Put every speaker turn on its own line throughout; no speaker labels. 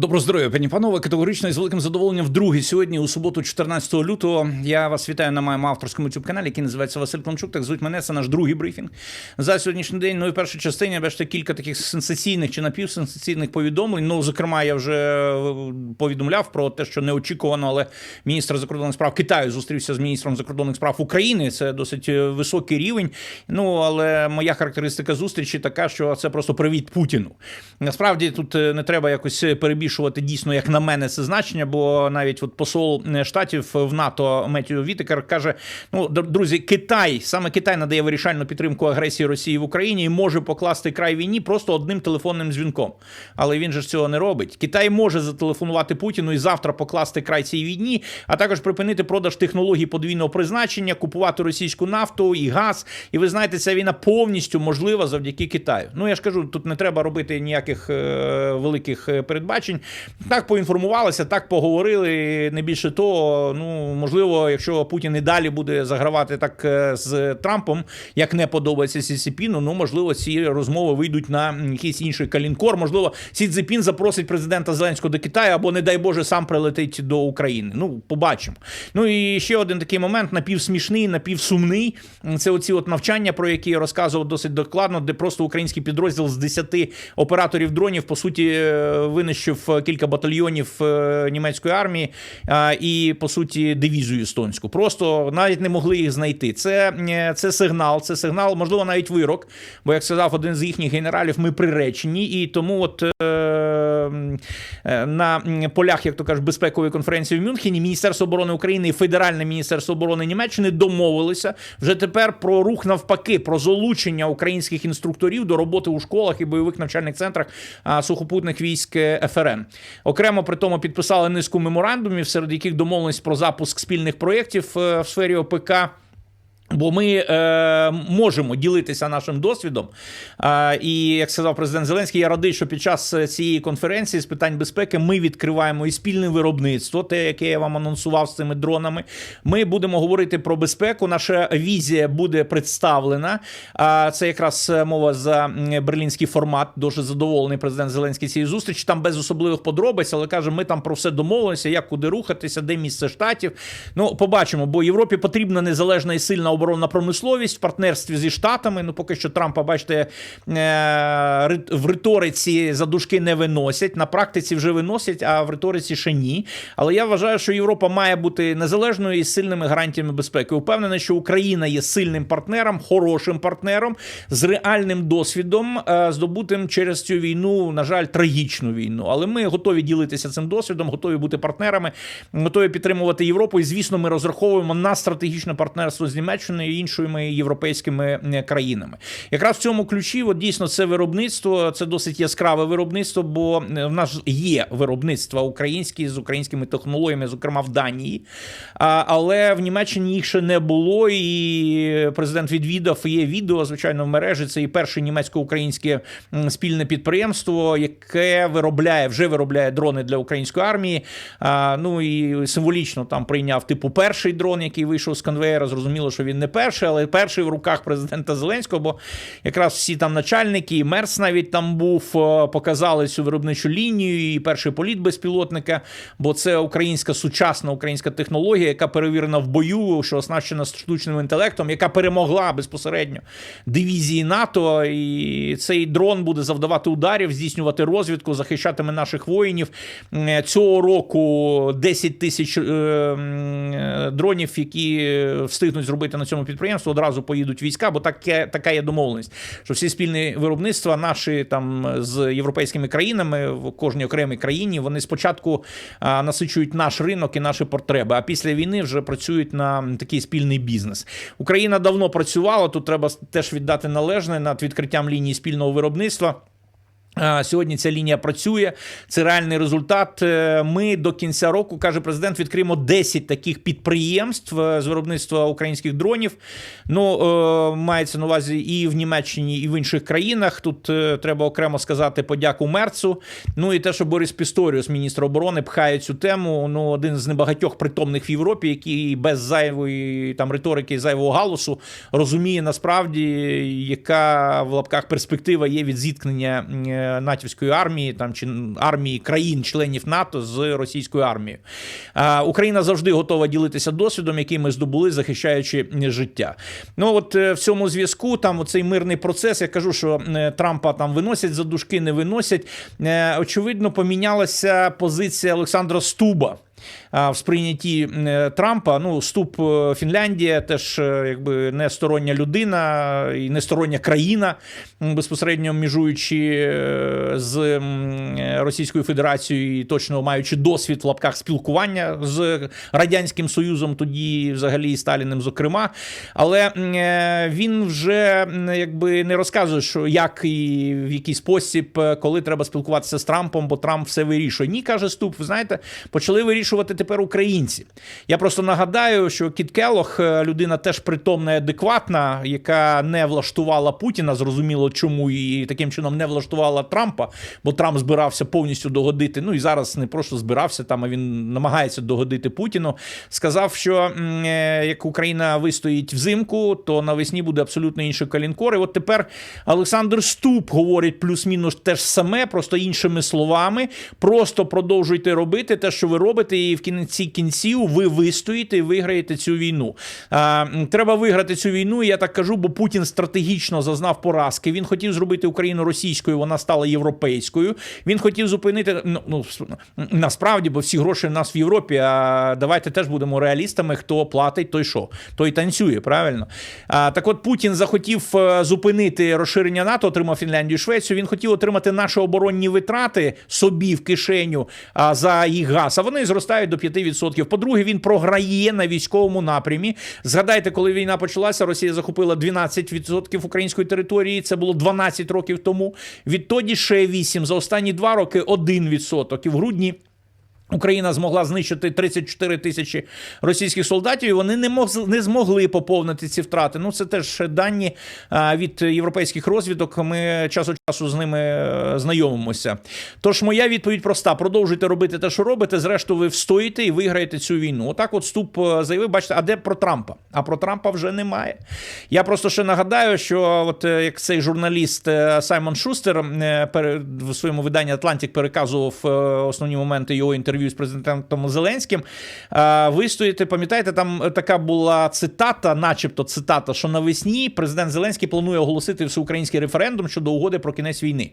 Доброго здоров'я, пані панове. Категорично і з великим задоволенням вдруге сьогодні, у суботу, 14 лютого. Я вас вітаю на моєму авторському youtube каналі, який називається Василь Клончук. Так звуть мене. Це наш другий брифінг за сьогоднішній день. Ну і в першій частині бачите кілька таких сенсаційних чи напівсенсаційних повідомлень. Ну, зокрема, я вже е, повідомляв про те, що неочікувано, але міністр закордонних справ Китаю зустрівся з міністром закордонних справ України. Це досить е, високий рівень. Ну але моя характеристика зустрічі така, що це просто привіт Путіну. Насправді тут е, не треба якось перебільшувати дійсно, як на мене, це значення, бо навіть от посол е, штатів в НАТО Меттію Вітекер каже: ну друзі, Китай саме Китай надає вирішальну підтримку агресії Росії в Україні і може покласти край війні просто одним телефонним дзвінком. Але він же ж цього не робить. Китай може зателефонувати Путіну і завтра покласти край цій війні, а також припинити продаж технологій подвійного призначення, купувати російську нафту і газ. І ви знаєте, ця війна повністю можлива завдяки Китаю. Ну я ж кажу, тут не треба робити ніяких е, великих е, передбачень. Так поінформувалися, так поговорили. Не більше того, ну можливо, якщо Путін і далі буде загравати так е, з Трампом, як не подобається Сі Цзіпіну, ну можливо, ці розмови вийдуть на якийсь інший калінкор. Можливо, Сі Цзіпін запросить президента Зеленського до Китаю або, не дай Боже, сам прилетить до України. Ну, побачимо. Ну і ще один такий момент: напівсмішний, напівсумний. Це оці от навчання, про які я розказував досить докладно, де просто український підрозділ з 10 операторів дронів по суті е, винищив кілька батальйонів е, німецької армії і по суті дивізію естонську. Просто навіть не могли їх знайти. Це е, це сигнал, це сигнал, можливо, навіть вирок. Бо як сказав один з їхніх генералів, ми приречені, і тому от. Е, на полях, як то кажуть, безпекової конференції в Мюнхені Міністерство оборони України і Федеральне міністерство оборони Німеччини домовилися вже тепер про рух навпаки, про залучення українських інструкторів до роботи у школах і бойових навчальних центрах сухопутних військ ФРН. Окремо при тому підписали низку меморандумів, серед яких домовленість про запуск спільних проєктів е, в сфері ОПК. Бо ми е, можемо ділитися нашим досвідом. Е, і як сказав президент Зеленський, я радий, що під час цієї конференції з питань безпеки ми відкриваємо і спільне виробництво, те, яке я вам анонсував з цими дронами. Ми будемо говорити про безпеку. Наша візія буде представлена. А це якраз мова за берлінський формат. Дуже задоволений президент Зеленський цієї зустрічі. Там без особливих подробиць, але каже, ми там про все домовилися, як куди рухатися, де місце штатів. Ну, побачимо, бо Європі потрібна незалежна і сильна оборонна промисловість в партнерстві зі штатами. Ну, поки що Трампа, бачите, е, в риториці задушки не виносять. На практиці вже виносять, а в риториці ще ні. Але я вважаю, що Європа має бути незалежною і сильними гарантіями безпеки. Упевнений, що Україна є сильним партнером, хорошим партнером з реальним досвідом, е, здобутим через цю війну, на жаль, трагічну війну. Але ми готові ділитися цим досвідом, готові бути партнерами, готові підтримувати Європу. І звісно, ми розраховуємо на стратегічне партнерство з Німеччиною. Німеччиною і іншими європейськими країнами. Якраз в цьому ключі, от дійсно, це виробництво, це досить яскраве виробництво, бо е, в нас є виробництва українські з українськими технологіями, зокрема в Данії. Але в Німеччині їх ще не було. І президент відвідав є відео, звичайно, в мережі. Це і перше німецько-українське спільне підприємство, яке виробляє, вже виробляє дрони для української армії. Ну і символічно там прийняв типу перший дрон, який вийшов з конвейера. Зрозуміло, що він не перший, але перший в руках президента Зеленського, бо якраз всі там начальники, і Мерс навіть там був, е, показали цю виробничу лінію, і перший політ безпілотника, бо це українська сучасна українська технологія, яка перевірена в бою, що оснащена штучним інтелектом, яка перемогла безпосередньо дивізії НАТО. І цей дрон буде завдавати ударів, здійснювати розвідку, захищатиме наших воїнів. Е, цього року 10 тисяч е, дронів, які встигнуть зробити на цьому підприємстві, одразу поїдуть війська, бо таке така є домовленість, що всі спільні виробництва наші там з європейськими країнами в кожній окремій країні вони спочатку а, насичують наш ринок і наші потреби, а після війни вже працюють на такий спільний бізнес. Україна давно працювала. Тут треба теж віддати належне над відкриттям лінії спільного виробництва. Сьогодні ця лінія працює. Це реальний результат. Е, ми до кінця року каже президент. Відкриємо 10 таких підприємств е, з виробництва українських дронів. Ну е, мається на увазі і в Німеччині, і в інших країнах. Тут треба окремо сказати подяку Мерцу. Ну і те, що Борис Пісторіус, міністр оборони, пхає цю тему. Ну, один з небагатьох притомних в Європі, який без зайвої там риторики, зайвого галусу розуміє насправді, яка в лапках перспектива є від зіткнення. Натівської армії там чи армії країн-членів НАТО з російською армією. Україна завжди готова ділитися досвідом, який ми здобули, захищаючи життя. Ну от е, в цьому зв'язку там оцей мирний процес. Я кажу, що е, Трампа там виносять за дужки, не виносять. Е, Очевидно, помінялася позиція Олександра Стуба. В сприйнятті е, Трампа, ну ступ е, Фінляндія, теж е, якби не стороння людина і не стороння країна, безпосередньо межуючи е, з Російською Федерацією, і точно маючи досвід в лапках спілкування з радянським союзом, тоді взагалі і Сталіним, зокрема. Але він вже якби не розказує, що як і в який спосіб, коли треба спілкуватися з Трампом, бо Трамп все вирішує. Ні, каже Ступ. Ви знаєте, почали вирішувати тепер українці. Я просто нагадаю, що Кіт Келох е, людина теж притомна і адекватна, яка не влаштувала Путіна. Зрозуміло, чому і таким чином не влаштувала Трампа, бо Трамп збирався повністю догодити. Ну і зараз не просто збирався там, а він намагається догодити Путіну. Сказав, що е, як Україна вистоїть взимку, то навесні буде абсолютно інший калінкор. І от тепер Олександр Ступ говорить плюс-мінус те ж саме, просто іншими словами. Просто продовжуйте робити те, що ви робите, і в кінці кінців ви вистоїте і виграєте цю війну. А, треба виграти цю війну. Я так кажу, бо Путін стратегічно зазнав поразки. Він хотів зробити Україну російською, вона стала європейською. Він хотів зупинити ну, ну насправді, бо всі гроші в нас в Європі. А давайте теж будемо реалістами. Хто платить, той що, той танцює. Правильно. А, так, от Путін захотів е, зупинити розширення НАТО, отримав Фінляндію, Швецію. Він хотів отримати наші оборонні витрати собі в кишеню а, за їх газ. А вони зростають до 5%. По-друге, він програє на військовому напрямі. Згадайте, коли війна почалася, Росія захопила 12% української території. Це було 12 років тому. Відтоді ще 8. За останні два роки 1%. І в грудні. Україна змогла знищити 34 тисячі російських солдатів, і вони не мог не змогли поповнити ці втрати. Ну це теж дані від європейських розвідок. Ми час від часу з ними е, знайомимося. Тож моя відповідь проста: продовжуйте робити те, що робите. Зрештою, ви встоїте і виграєте цю війну. Отак, от ступ е, заявив. Бачите, а де про Трампа? А про Трампа вже немає. Я просто ще нагадаю, що от е, як цей журналіст Саймон Шустер в своєму виданні Атлантик переказував основні моменти його інтерв'ю з президентом Зеленським. Ви стоїте, пам'ятаєте, там така була цитата, начебто цитата, що навесні президент Зеленський планує оголосити всеукраїнський референдум щодо угоди про кінець війни.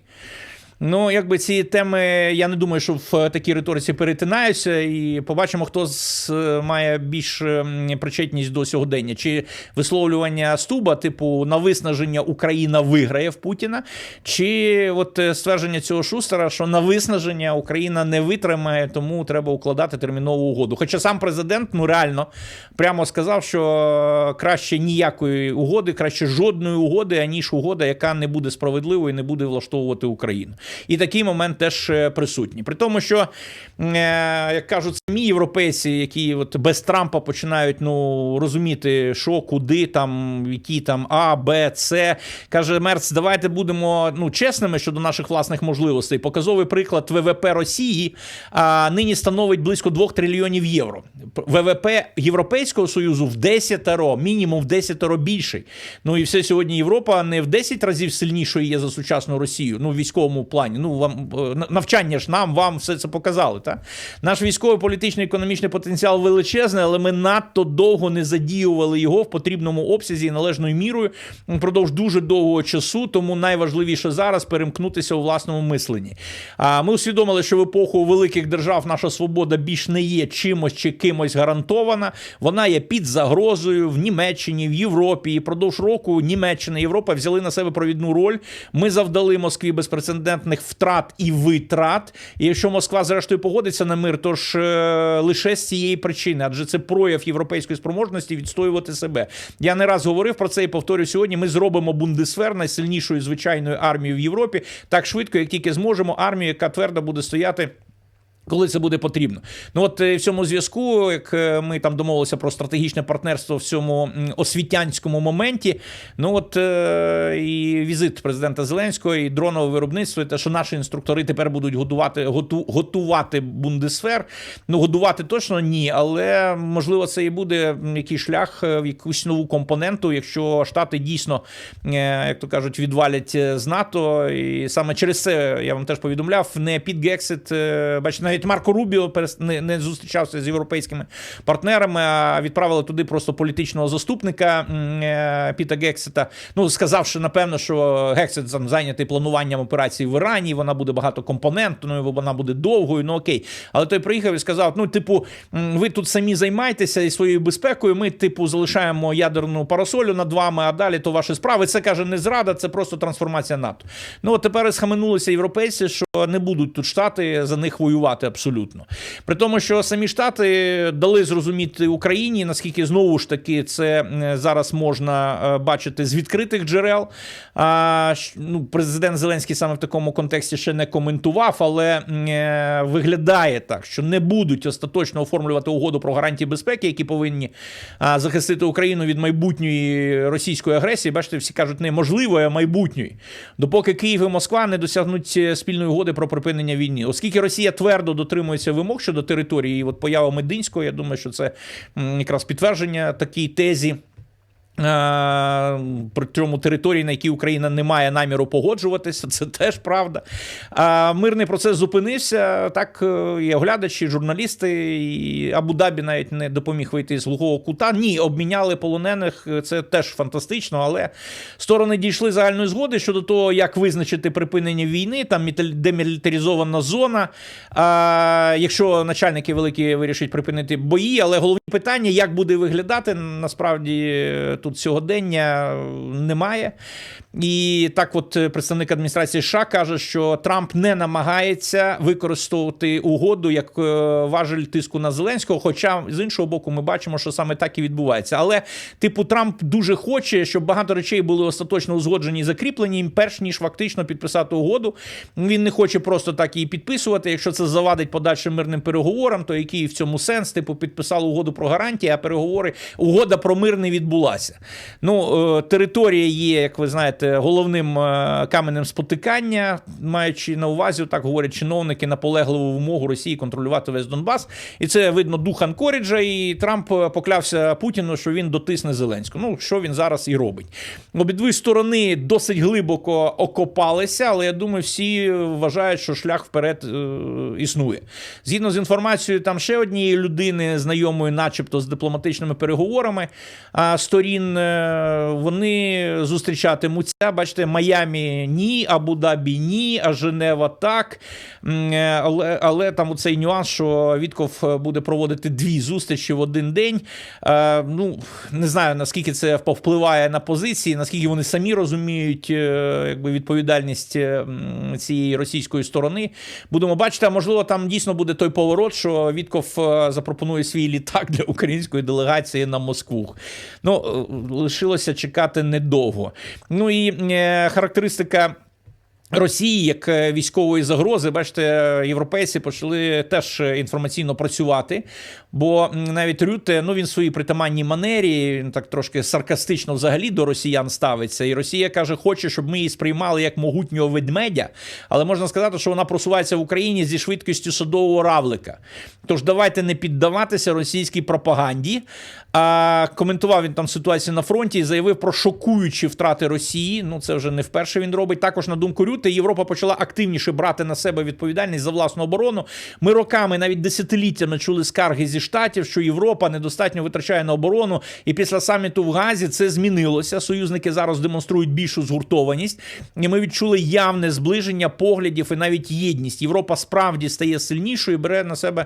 Ну, якби ці теми, я не думаю, що в такій риториці перетинаються, і побачимо, хто з, має більш причетність до сьогодення. Чи висловлювання Стуба, типу на виснаження Україна виграє в Путіна, чи от е, ствердження цього шустера, що на виснаження Україна не витримає, тому треба укладати термінову угоду. Хоча сам президент ну реально прямо сказав, що краще ніякої угоди, краще жодної угоди, аніж угода, яка не буде справедливою і не буде влаштовувати Україну. І такий момент теж е, присутній. При тому, що е, як кажуть самі європейці, які от без Трампа починають ну розуміти, що, куди там, які там А, Б, С. Каже Мерц, давайте будемо ну чесними щодо наших власних можливостей. Показовий приклад ВВП Росії а, нині становить близько 2 трильйонів євро. ВВП Європейського Союзу в 10 мінімум в 10 більший. Ну і все сьогодні Європа не в 10 разів сильнішою є за сучасну Росію. Ну, в військовому плані. Ну вам е, навчання ж нам, вам все це показали. Та? Наш військовий політичний економічний потенціал величезний, але ми надто довго не задіювали його в потрібному обсязі і належною мірою впродовж дуже довгого часу. Тому найважливіше зараз перемкнутися у власному мисленні. А ми усвідомили, що в епоху великих держав наша свобода більш не є чимось чи кимось гарантована. Вона є під загрозою в Німеччині, в Європі. І продовж року Німеччина Європа взяли на себе провідну роль. Ми завдали Москві безпрецедентних втрат і витрат. І якщо Москва, зрештою, погодиться на мир, то ж е, лише з цієї причини, адже це прояв європейської спроможності відстоювати себе. Я не раз говорив про це і повторю сьогодні. Ми зробимо Бундесвер найсильнішою звичайною армією в Європі так швидко, як тільки зможемо. Армію, яка твердо буде стояти. Коли це буде потрібно, ну от е, в цьому зв'язку, як е, ми там домовилися про стратегічне партнерство в цьому освітянському моменті, ну от е, і візит президента Зеленського, і дронове виробництво, і те, що наші інструктори тепер будуть готувати готу, готувати бундесфер. Ну годувати точно ні, але можливо це і буде якийсь шлях в якусь нову компоненту, якщо штати дійсно, як то кажуть, відвалять з НАТО, і саме через це я вам теж повідомляв, не під Гексит, е, бачите, навіть Марко Рубіо не, не зустрічався з європейськими партнерами, а відправили туди просто політичного заступника е, Піта Гексита. Ну, сказавши, напевно, що Гексит там зайнятий плануванням операції в Ірані, вона буде багатокомпонентною, вона буде довгою. Ну окей. Але той приїхав і сказав: ну, типу, ви тут самі займайтеся і своєю безпекою. Ми, типу, залишаємо ядерну парасолю над вами, а далі то ваші справи. Це каже не зрада, це просто трансформація НАТО. Ну от тепер схаменулися європейці, що не будуть тут штати за них воювати абсолютно. При тому, що самі штати дали зрозуміти Україні, наскільки знову ж таки це е, зараз можна е, бачити з відкритих джерел. Ну, президент Зеленський саме в такому контексті ще не коментував, але е, виглядає так, що не будуть остаточно оформлювати угоду про гарантії безпеки, які повинні захистити Україну від майбутньої російської агресії. Бачите, всі кажуть, не можливої, а майбутньої. Допоки Київ і Москва не досягнуть спільної угоди про припинення війни. Оскільки Росія твердо дотримується вимог щодо території, і от поява Мединського, я думаю, що це якраз підтвердження такій тезі. Е, При цьому території, на якій Україна не має наміру погоджуватися, це теж правда. Мирний процес зупинився. Так, е, і оглядачі, журналісти, і Абу-Дабі навіть не допоміг вийти з глухого кута. Ні, обміняли полонених. Це теж фантастично, але сторони дійшли загальної згоди щодо того, як визначити припинення війни. Там демілітаризована зона. Якщо начальники великі вирішать припинити бої, але головні питання, як буде виглядати, насправді е, тут сьогодення немає. І так, от е, представник адміністрації США каже, що Трамп не намагається використовувати угоду як е, важель тиску на Зеленського. Хоча з іншого боку, ми бачимо, що саме так і відбувається. Але, типу, Трамп дуже хоче, щоб багато речей були остаточно узгоджені і закріплені, перш ніж фактично підписати угоду. Він не хоче просто так її підписувати. Якщо це завадить подальшим мирним переговорам, то який в цьому сенс? Типу, підписали угоду про гарантії, а переговори угода про мир не відбулася. Ну, е, територія є, як ви знаєте, головним е, каменем спотикання, маючи на увазі, так говорять чиновники, наполегливу вимогу Росії контролювати весь Донбас. І це видно дух Анкоріджа. І Трамп е, поклявся Путіну, що він дотисне Зеленського. Ну, що він зараз і робить. Обидві сторони досить глибоко окопалися, але я думаю, всі вважають, що шлях вперед існує. Згідно з інформацією, там ще однієї людини, знайомої, начебто, з дипломатичними переговорами сторін, е, вони зустрічатимуться. Бачите, Майамі ні, Абу-Дабі ні, а Женева так. Е, Але, але там оцей нюанс, що Вітков буде проводити дві зустрічі в один день. Е, Ну, не знаю, наскільки це повпливає на позиції, наскільки вони самі розуміють е, якби, відповідальність е, цієї російської сторони. Будемо бачити, а можливо, там дійсно буде той поворот, що Вітков е, запропонує свій літак для української делегації на Москву. Ну, е, лишилося чекати недовго. Ну і е, характеристика. Росії як е, військової загрози, бачите, європейці почали теж е, інформаційно працювати. Бо навіть Рюте, ну він в своїй притаманній манері, він так трошки саркастично взагалі до росіян ставиться. І Росія каже, хоче, щоб ми її сприймали як могутнього ведмедя. Але можна сказати, що вона просувається в Україні зі швидкістю садового равлика. Тож давайте не піддаватися російській пропаганді. А коментував він там ситуацію на фронті і заявив про шокуючі втрати Росії. Ну це вже не вперше він робить. Також на думку Рюти, Європа почала активніше брати на себе відповідальність за власну оборону. Ми роками, навіть десятиліттями, чули скарги зі штатів, що Європа недостатньо витрачає на оборону. І після саміту в Газі це змінилося. Союзники зараз демонструють більшу згуртованість. І ми відчули явне зближення поглядів і навіть єдність. Європа справді стає сильнішою, і бере на себе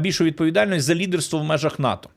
більшу відповідальність за лідерство в межах НАТО.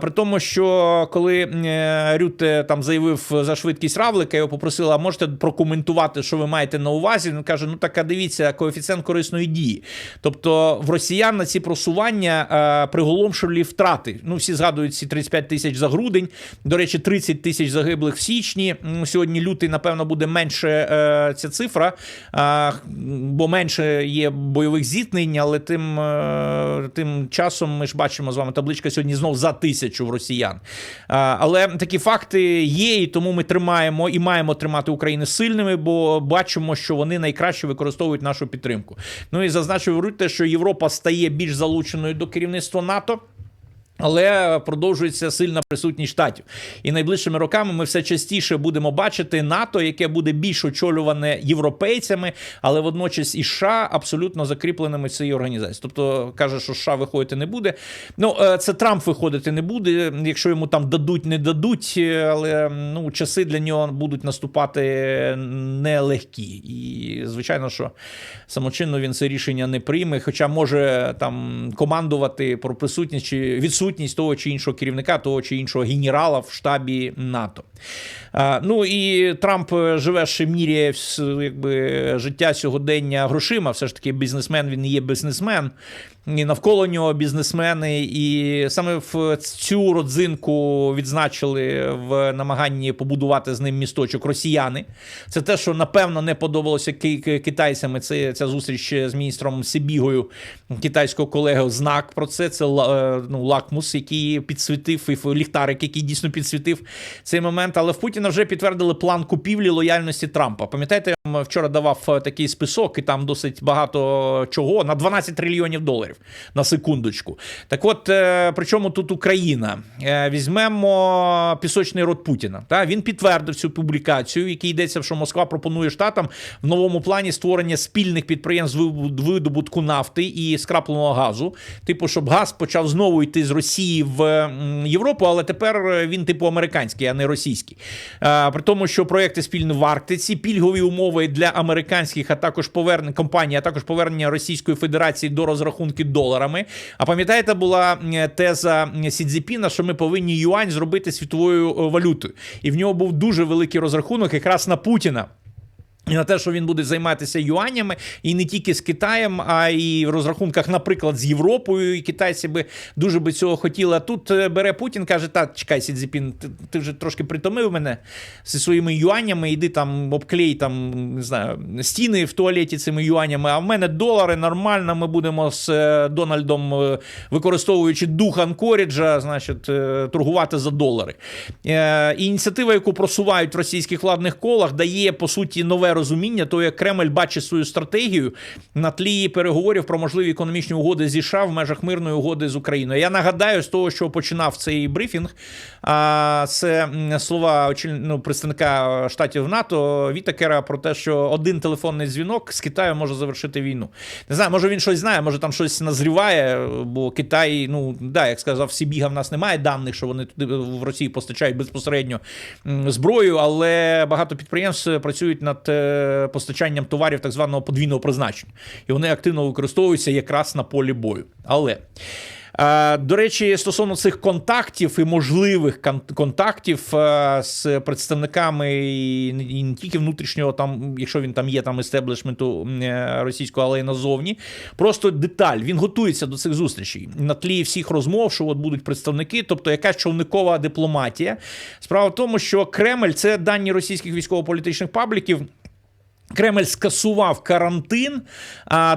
При тому, що коли е, Рюте там заявив за швидкість равлика, його попросили, а можете прокоментувати, що ви маєте на увазі. Він каже: ну так а дивіться, коефіцієнт корисної дії. Тобто в росіян на ці просування е, приголомшили втрати. Ну, всі згадують ці 35 тисяч за грудень. До речі, 30 тисяч загиблих в січні. Сьогодні лютий, напевно, буде менше е, ця цифра, е, бо менше є бойових зіткнень, але тим, е, тим часом ми ж бачимо з вами табличка сьогодні знов за тисячу в росіян. Але такі факти є, і тому ми тримаємо і маємо тримати Україну сильними, бо бачимо, що вони найкраще використовують нашу підтримку. Ну і зазначив Рутте, що Європа стає більш залученою до керівництва НАТО. Але продовжується сильна присутність штатів, і найближчими роками ми все частіше будемо бачити НАТО, яке буде більш очолюване європейцями, але водночас і США абсолютно закріпленими в цій організації. Тобто каже, що США виходити не буде. Ну е, це Трамп виходити не буде. Якщо йому там дадуть, не дадуть, е, але ну часи для нього будуть наступати нелегкі. І звичайно, що самочинно він це рішення не прийме, хоча може там командувати про присутність чи відсутність того чи іншого керівника, того чи іншого генерала в штабі НАТО. Ну і Трамп живе ще міряє якби, життя сьогодення грошима. Все ж таки, бізнесмен він не є бізнесмен. І навколо нього бізнесмени, і саме в цю родзинку відзначили в намаганні побудувати з ним місточок росіяни. Це те, що напевно не подобалося ки- ки- Це ця зустріч з міністром Сибігою китайського колеги. Знак про це. Це е, ну, лакмус, який підсвітив, і ліхтарик, який дійсно підсвітив цей момент. Але в Путіна вже підтвердили план купівлі лояльності Трампа. Пам'ятаєте, я вам вчора давав е, такий список, і там досить багато чого на 12 трильйонів доларів на секундочку. Так от, е, причому тут Україна? Е, Візьмемо пісочний рот Путіна. Та він підтвердив цю публікацію, в йдеться, що Москва пропонує штатам в новому плані створення спільних підприємств видобутку нафти і скрапленого газу. Типу, щоб газ почав знову йти з Росії в Європу, але тепер він типу американський, а не російський. Е, При тому, що проекти спільні в Арктиці, пільгові умови для американських, а також повернення компаній, а також повернення Російської Федерації до розрахунки доларами. А пам'ятаєте, була теза Сідзіпіна, що ми повинні юань зробити світовою е, валютою, і в нього був дуже великий розрахунок якраз на Путіна. І на те, що він буде займатися юанями, і не тільки з Китаєм, а й в розрахунках, наприклад, з Європою. І китайці би дуже би цього хотіли. А тут е, бере Путін, каже: Та чекай, Сі Цзіпін, ти, ти вже трошки притомив мене зі своїми юанями. Іди там обклей там не знаю стіни в туалеті цими юанями. А в мене долари нормально. Ми будемо з е, Дональдом, е, використовуючи дух Анкоріджа, значить, торгувати за долари. Ініціатива, яку просувають в російських владних колах, дає по суті нове розуміння, то як Кремль бачить свою стратегію на тлі переговорів про можливі економічні угоди зі США в межах мирної угоди з Україною. Я нагадаю з того, що починав цей брифінг. А це слова ну, представника штатів НАТО Вітакера про те, що один телефонний дзвінок з Китаю може завершити війну. Не знаю, може він щось знає, може там щось назріває, бо Китай, ну да, як сказав Сібіга, в нас немає даних, що вони туди в Росії постачають безпосередньо зброю, але багато підприємств працюють над е, постачанням товарів так званого подвійного призначення, і вони активно використовуються якраз на полі бою. Але Е, До речі, стосовно цих контактів і можливих контактів е, з представниками і не- тільки внутрішнього, там, якщо він там є там істеблішменту е, російського, але й назовні. Просто деталь. Він готується до цих зустрічей на тлі всіх розмов, що от будуть представники, тобто якась човникова дипломатія. Справа в тому, що Кремль це дані російських військово-політичних пабліків. Кремль скасував карантин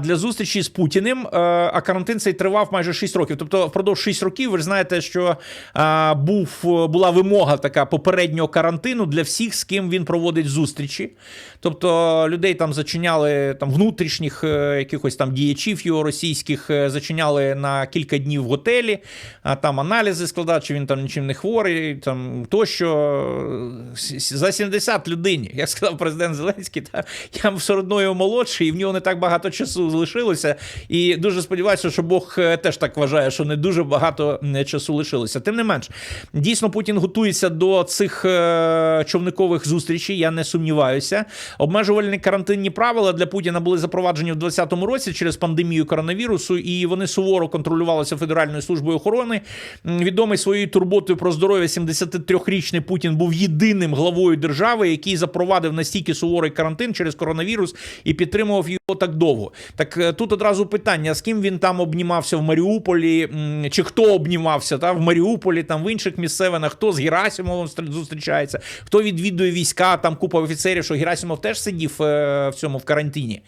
для зустрічі з Путіним. е, А карантин цей тривав майже 6 років. Тобто, впродовж 6 років ви ж знаєте, що а, був була вимога така попереднього карантину для всіх, з ким він проводить зустрічі. Тобто людей там зачиняли там внутрішніх е, якихось там діячів його російських е, зачиняли на кілька днів в готелі, а там аналізи складати, чи він там нічим не хворий, там тощо за 70 людині, як сказав президент Зеленський, та я все одно його молодший, і в нього не так багато часу залишилося. І дуже сподіваюся, що Бог е, теж так вважає, що не дуже багато часу лишилося. Тим не менш, дійсно Путін готується до цих е, човникових зустрічей. Я не сумніваюся. Обмежувальні карантинні правила для Путіна були запроваджені в 2020 році через пандемію коронавірусу, і вони суворо контролювалися Федеральною службою охорони. Відомий своєю турботою про здоров'я 73-річний Путін був єдиним главою держави, який запровадив настільки суворий карантин через коронавірус і підтримував його так довго. Так е, тут одразу питання: з ким він там обнімався в Маріуполі, чи хто обнімався та в Маріуполі, там в інших місцевинах, хто з Герасимовим зустрічається, хто відвідує війська, там купа офіцерів, що Герасимов теж сидів е, в цьому в карантині.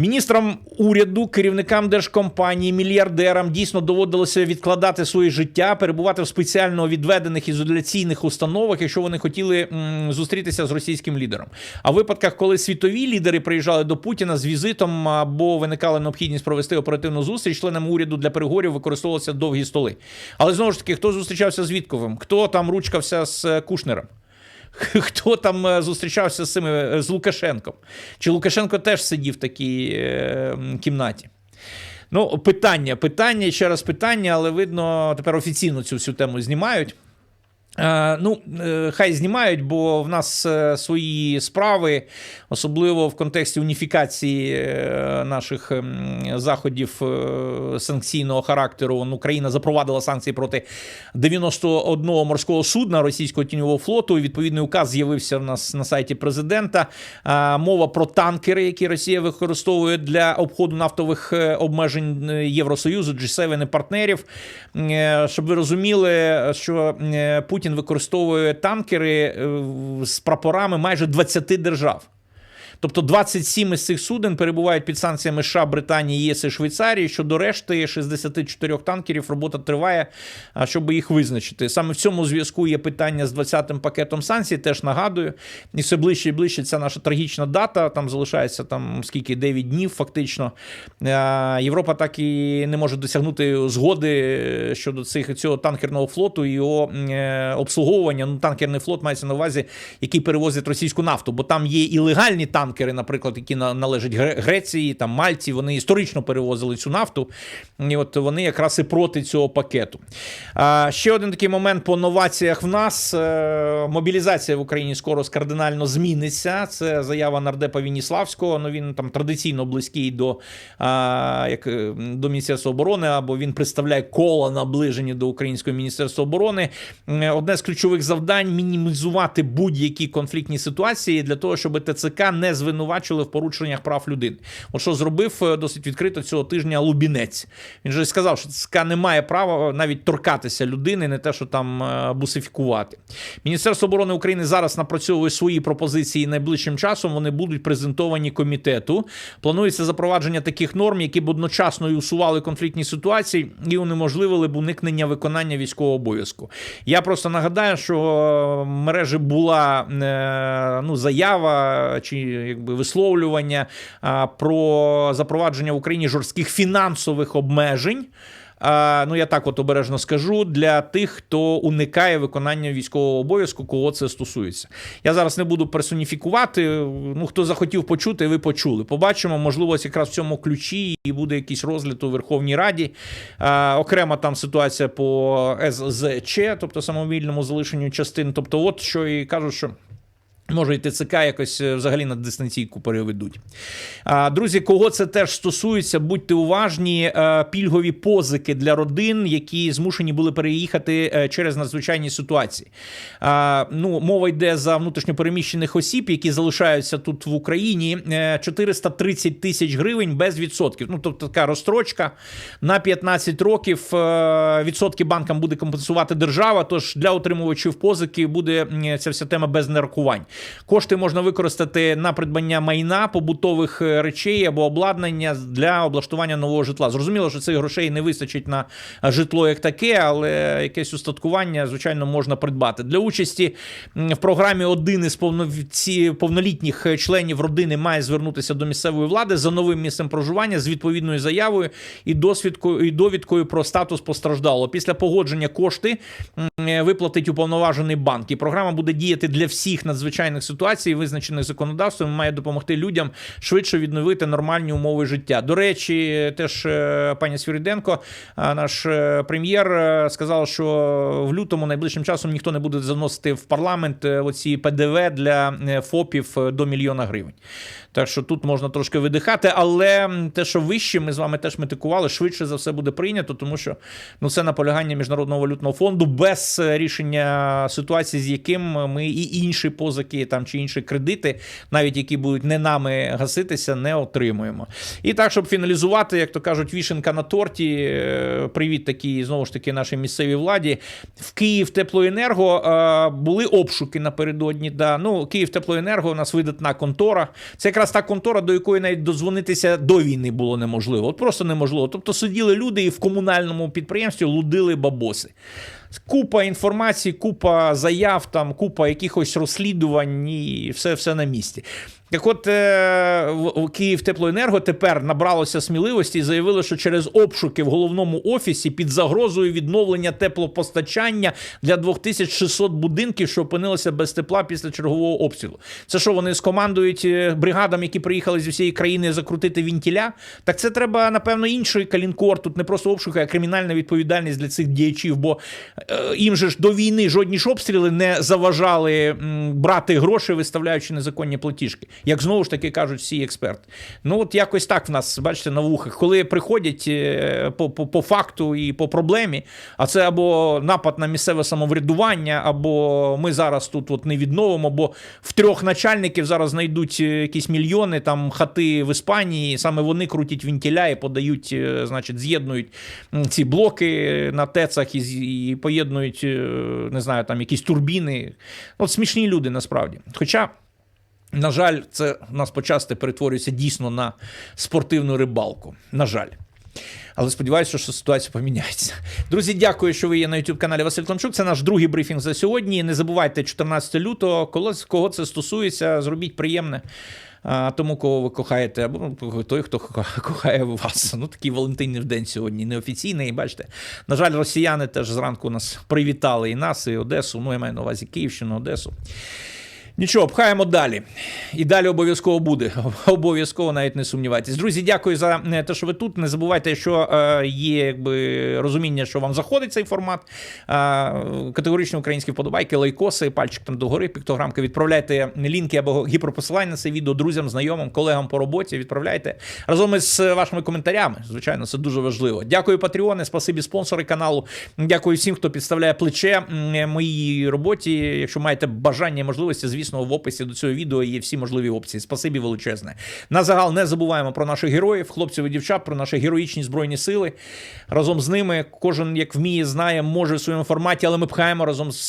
Міністрам уряду, керівникам держкомпанії, мільярдерам дійсно доводилося відкладати своє життя, перебувати в спеціально відведених ізоляційних установах, якщо вони хотіли м, зустрітися з російським лідером. А в випадках, коли світові лідери приїжджали до Путіна з візитом або виникала необхідність провести оперативну зустріч, членам уряду для переговорів використовувалися довгі столи. Але знову ж таки, хто зустрічався з Вітковим, хто там ручкався з е, Кушнером? Хто там е, зустрічався з цими е, з Лукашенком? Чи Лукашенко теж сидів в такій е, кімнаті? Ну, питання, питання, ще раз питання, але видно, тепер офіційно цю всю тему знімають. Е, ну, е, хай знімають, бо в нас е, свої справи, особливо в контексті уніфікації наших ем, заходів санкційного характеру. Ну, Україна запровадила санкції проти 91 морського судна російського тіньового флоту. І відповідний указ з'явився в нас на сайті президента. Мова про танкери, які Росія використовує для обходу нафтових обмежень Євросоюзу, G7 і партнерів. Щоб ви розуміли, що е, Путін використовує танкери е, з прапорами майже 20 держав. Тобто 27 із цих суден перебувають під санкціями США, Британії, ЄС і Швейцарії. Щодо решти 64 танкерів робота триває, щоб їх визначити. Саме в цьому зв'язку є питання з 20-м пакетом санкцій. Теж нагадую, і все ближче і ближче ця наша трагічна дата. Там залишається там скільки 9 днів, фактично. Е, Європа так і не може досягнути згоди щодо цих цього танкерного флоту і його е, обслуговування. Ну, танкерний флот мається на увазі, який перевозить російську нафту, бо там є і легальні танкери, наприклад, які належать Греції, там Мальті. Вони історично перевозили цю нафту. І от вони якраз і проти цього пакету. Ще один такий момент по новаціях в нас. Е, Мобілізація в Україні скоро кардинально зміниться. Це заява нардепа Вініславського. Ну він там традиційно близький до, як, е, до Міністерства оборони, або він представляє коло наближені до Українського міністерства оборони. Е, Одне з ключових завдань мінімізувати будь-які конфліктні ситуації для того, щоб ТЦК не звинувачили в порушеннях прав людини. От що зробив е, досить відкрито цього тижня Лубінець. Він же сказав, що ТЦК не має права навіть торкатися людини, не те, що там е, бусифікувати. Міністерство оборони України зараз напрацьовує свої пропозиції найближчим часом. Вони будуть презентовані комітету. Планується запровадження таких норм, які б одночасно і усували конфліктні ситуації і унеможливили б уникнення виконання військового обов'язку. Я просто нагадаю, що в мережі була е, ну, заява чи якби висловлювання а, про запровадження в Україні жорстких фінансових обмежень. А, ну, я так от обережно скажу для тих, хто уникає виконання військового обов'язку, кого це стосується. Я зараз не буду персоніфікувати. Ну, хто захотів почути, ви почули. Побачимо, можливо, якраз в цьому ключі і буде якийсь розгляд у Верховній Раді. А, окрема там ситуація по СЗЧ, тобто самовільному залишенню частин. Тобто, от що і кажу, що. Може, і ТЦК якось е, взагалі на дистанційку переведуть. А, Друзі, кого це теж стосується, будьте уважні. Е, Пільгові позики для родин, які змушені були переїхати е, через надзвичайні ситуації. Ну, мова йде за внутрішньопереміщених осіб, які залишаються тут в Україні. Е, 430 тисяч гривень без відсотків. Ну, тобто така розстрочка на 15 років. Відсотки банкам буде компенсувати держава. Тож для отримувачів позики буде ця вся тема без нарахувань. Кошти можна використати на придбання майна, побутових е, речей або обладнання для облаштування нового житла. Зрозуміло, що цих грошей не вистачить на житло як таке, але якесь устаткування, звичайно, можна придбати. Для участі в програмі один із повнолітніх членів родини має звернутися до місцевої влади за новим місцем проживання з відповідною заявою і досвідкою і довідкою про статус постраждалого. Після погодження кошти е, виплатить уповноважений банк. І програма буде діяти для всіх надзвичайних надзвичайних ситуацій, визначених законодавством, має допомогти людям швидше відновити нормальні умови життя. До речі, теж е, пані Свіриденко, е, наш е, прем'єр, сказала, що в лютому найближчим часом ніхто не буде заносити в парламент оці ПДВ для ФОПів до мільйона гривень. Так що тут можна трошки видихати, але те, що вище, ми з вами теж метикували, швидше за все буде прийнято, тому що ну це наполягання міжнародного валютного фонду без рішення ситуації, з яким ми і інші позики там чи інші кредити, навіть які будуть не нами гаситися, не отримуємо. І так, щоб фіналізувати, як то кажуть, вішенка на торті. е, Привіт, такій знову ж таки нашій місцевій владі. В Київ Теплоенерго е, були обшуки напередодні. Да. Ну, Київ Теплоенерго у нас видатна контора. Це якраз та контора, до якої навіть дозвонитися до війни було неможливо. От просто неможливо. Тобто сиділи люди і в комунальному підприємстві лудили бабоси. Купа інформації, купа заяв, там, купа якихось розслідувань і все, все на місці. Так от е, Київ Теплоенерго тепер набралося сміливості і заявили, що через обшуки в головному офісі під загрозою відновлення теплопостачання для 2600 будинків, що опинилися без тепла після чергового обстрілу. Це що вони скомандують е, бригадам, які приїхали зі всієї країни закрутити вінтіля? Так це треба, напевно, інший калінкор. Тут не просто обшуки, а кримінальна відповідальність для цих діячів. Бо е, їм же ж до війни жодні ж обстріли не заважали брати гроші, виставляючи незаконні платіжки. Як знову ж таки кажуть всі експерти. Ну от якось так в нас, бачите, на вухах, коли приходять е, по, по, по факту і по проблемі, а це або напад на місцеве самоврядування, або ми зараз тут от не відновимо, бо в трьох начальників зараз знайдуть е, якісь мільйони там хати в Іспанії, саме вони крутять вінтіля і подають, е, значить, з'єднують ці блоки на тецах і, і поєднують, не знаю, там якісь турбіни. От смішні люди насправді. Хоча. На жаль, це в нас почасти перетворюється дійсно на спортивну рибалку. На жаль. Але сподіваюся, що ситуація поміняється. Друзі, дякую, що ви є на youtube каналі Василь Климчук. Це наш другий брифінг за сьогодні. Не забувайте 14 лютого, коли, кого це стосується, зробіть приємне. Тому, кого ви кохаєте, або ну, той, хто кохає вас. Ну, такий Валентинів день сьогодні неофіційний. Бачите, на жаль, росіяни теж зранку нас привітали і нас, і Одесу. Ну, я маю на увазі Київщину, Одесу. Нічого, пхаємо далі. І далі обов'язково буде. Обов'язково навіть не сумнівайтесь. Друзі, дякую за е, те, що ви тут. Не забувайте, що е, є якби розуміння, що вам заходить цей формат. Е, категоричні українські вподобайки, лайкоси, пальчик там догори, піктограмки. Відправляйте лінки або гіперпосилання на це відео друзям, знайомим, колегам по роботі. Відправляйте разом із вашими коментарями. Звичайно, це дуже важливо. Дякую, Патреони, спасибі спонсори каналу. Дякую всім, хто підставляє плече моїй роботі. Якщо маєте бажання і можливості, звісно, в описі до цього відео є всі можливі опції. Спасибі величезне. На загал не забуваємо про наших героїв, хлопців і дівчат, про наші героїчні збройні сили. Разом з ними кожен як вміє, знає, може в своєму форматі, але ми пхаємо разом з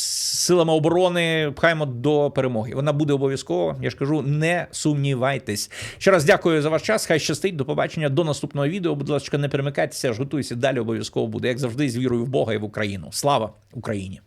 силами оборони, пхаємо до перемоги. Вона буде обов'язково. Я ж кажу, не сумнівайтесь. Ще раз дякую за ваш час. Хай щастить. До побачення. До наступного відео. Будь ласка, не перемикайтеся, аж готуйся. Далі обов'язково буде. Як завжди, з вірою в Бога і в Україну. Слава Україні!